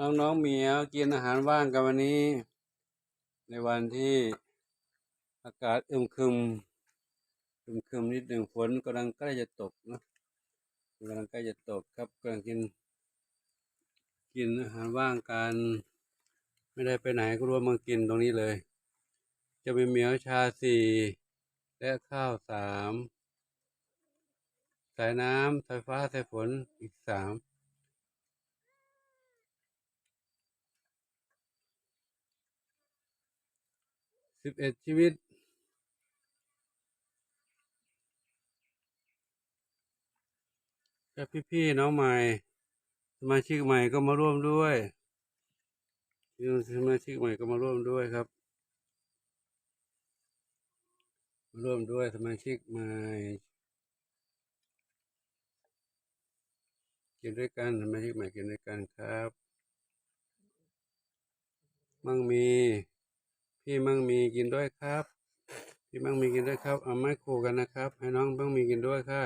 น้องๆเหมียวกินอาหารว่างกันวันนี้ ในวันที่อากาศอึมครึมอึมครึมนิดหนึ่งฝนกำลังใกล้จะตกนะกำลังใกล้จะตกครับกำลังกิน กินอาหารว่างกันไม่ได้ไปไหนก็รวมมากินตรงนี้เลย จะมีเหมียวชาสี่และข้าวสามสายน้ำสายฟ้าสายฝนอีกสาม สิบเอ็ดชีวิต กับพี่ๆน้องใหม่ สมาชิกใหม่ก็มาร่วมด้วยสมาชิกใหม่ก็มาร่วมด้วยครับ มาร่วมด้วยสมาชิกใหม่กินด้วยกันสมาชิกใหม่กินด้วยกันครับ มั่งมี พี่มั่งมีกินด้วยครับ พี่มั่งมีกินด้วยครับ เอาไม้คู่กันนะครับ ให้น้องมั่งมีกินด้วยค่ะ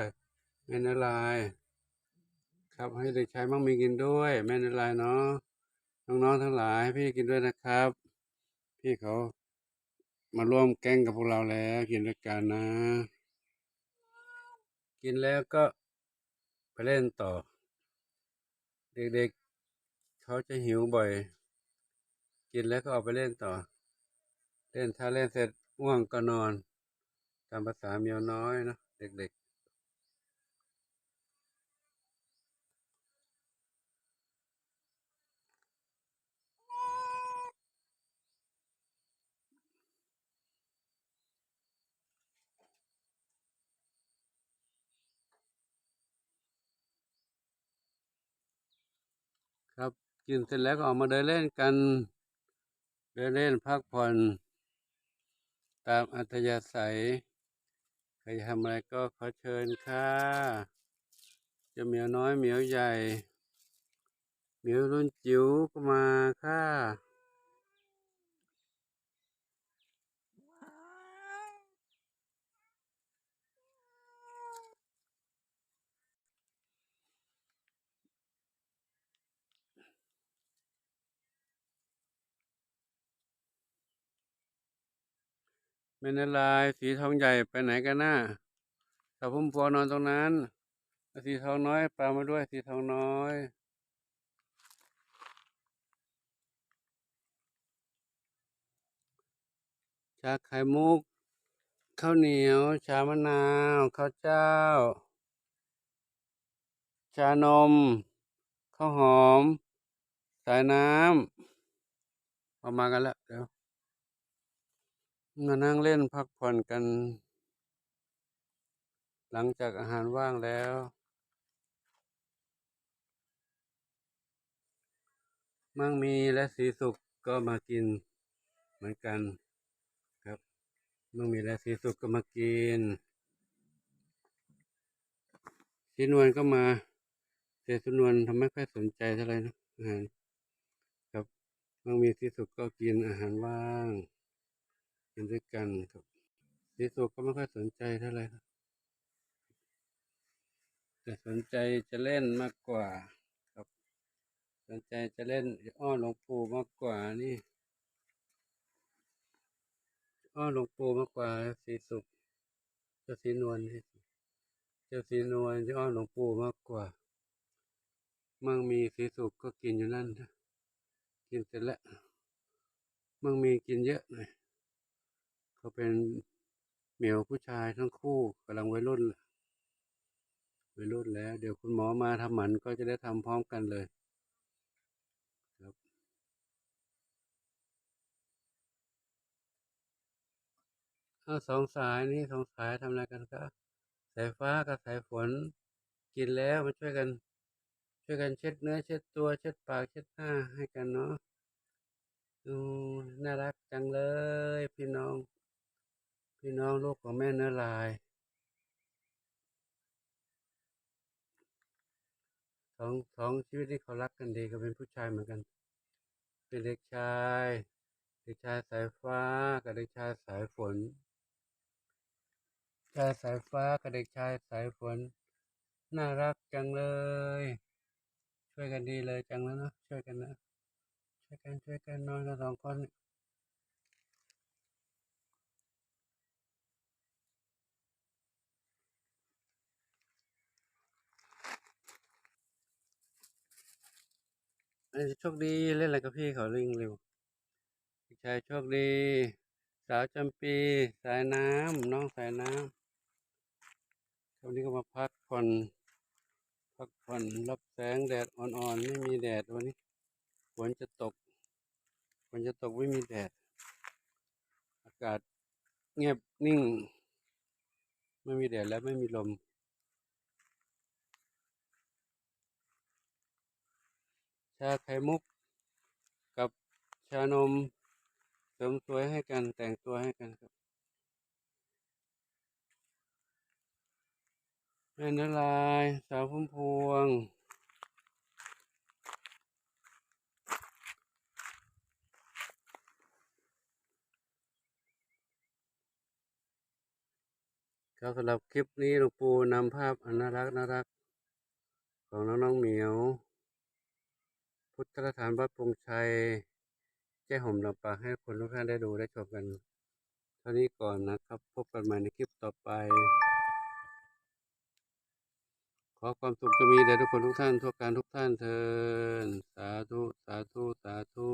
แม่นลาย ครับให้เด็กชายมั่งมีกินด้วยแม่นลายเนาะน้องๆทั้งหลายให้พี่กินด้วยนะครับ พี่เขามาร่วมแก้งกับพวกเราแล้วกินด้วยกันนะ กินแล้วก็ไปเล่นต่อ เด็กๆเขาจะหิวบ่อย กินแล้วก็ออกไปเล่นต่อ เล่นถ้าเล่นเสร็จง่วงก็นอน ตามภาษาเมียวน้อยนะเด็กๆ ครับกินเสร็จแล้วก็ออกมาเดินเล่นกัน เดินเล่นพักผ่อน ตามอัธยาศัย ใครจะทำอะไรก็ขอเชิญค่ะ จะเหมียวน้อยเหมียวใหญ่ เหมียวรุ่นจิ๋วก็มาค่ะ แม่นลายสีทองใหญ่ไปไหนกันน่ะสาวพุ่มพวนอนตรงนั้น สีทองน้อยปลามาด้วยสีทองน้อยชาไข่มุก ข้าวเหนียว ชามะนาว ข้าวเจ้า ชานม ข้าวหอม สายน้ำเอามากันแล้วเดี๋ยว มานั่งเล่นพักผ่อนกัน หลังจากอาหารว่างแล้ว มั่งมีและสีสุขก็มากินเหมือนกันครับ มั่งมีและสีสุขก็มากินสีนวลก็มาเสียสุนวลทำไม่ค่อยสนใจเท่าไหร่นะอาหารครับมั่งมีสีสุขก็กินอาหารว่าง กินด้วยกันครับสีสุขก็ไม่ค่อยสนใจเท่าไหร่ครับแต่สนใจจะเล่นมากกว่า ครับ สนใจจะเล่นอ้อนหลวงปู่มากกว่านี่อ้อนหลวงปู่มากกว่าสีสุขเจ้าสีนวลเจ้าสีนวลจะอ้อนหลวงปู่มากกว่า มั่งมีสีสุขก็กินอยู่นั่นนะกินเสร็จแล้วมั่งมีกินเยอะหน่อย เขาเป็นเหมียวผู้ชายทั้งคู่กำลังวัยรุ่นวัยรุ่นแล้ว เดี๋ยวคุณหมอมาทำหมันก็จะได้ทำพร้อมกันเลยครับเอาสองสายนี่สองสายทำอะไรกันครับสายฟ้ากับสายฝนกินแล้วมาช่วยกัน ช่วยกันเช็ดเนื้อ เช็ดตัว เช็ดปากเช็ดหน้าให้กันเนาะน่ารักจังเลย พี่น้อง พี่น้องลูกของแม่เนื้อลาย สองสองชีวิตนี้เขารักกันดีก็เป็นผู้ชายเหมือนกัน เป็นเด็กชาย เด็กชายสายฟ้ากับเด็กชายสายฝน ชายสายฟ้ากับเด็กชายสายฝน น่ารักจังเลย ช่วยกันดีเลยจังแล้วเนอะช่วยกันนะช่วยกันช่วยกันนอนกันสองคนเนี่ยเอ้ย โชคดีเล่นอะไรกับพี่เขาลิงเร็วพี่ชายโชคดี สาวจำปี สายน้ำน้องสายน้ำวันนี้ก็มาพักผ่อนพักผ่อนรับแสงแดดอ่อนๆไม่มีแดดวันนี้ฝนจะตกฝนจะตกไม่มีแดด อากาศเงียบนิ่ง ไม่มีแดดและไม่มีลม ชาไข่มุก กับชานม เสริมสวยให้กันแต่งตัวให้กันครับ แม่นลาย สาวพุ่มพวง ครับสำหรับคลิปนี้หลวงปู่นำภาพอันน่ารักน่ารักของน้องน้องๆเหมียว พุทธสถานวัดพงชัยแจ้ห่มลำปางให้คนทุกท่านได้ดูได้ชมกัน เท่านี้ก่อนนะครับ พบกันใหม่ในคลิปต่อไป ขอความสุขจะมีแด่ทุกคนทุกท่านทุกการทุกท่านเทินสาธุ สาธุ สาธุ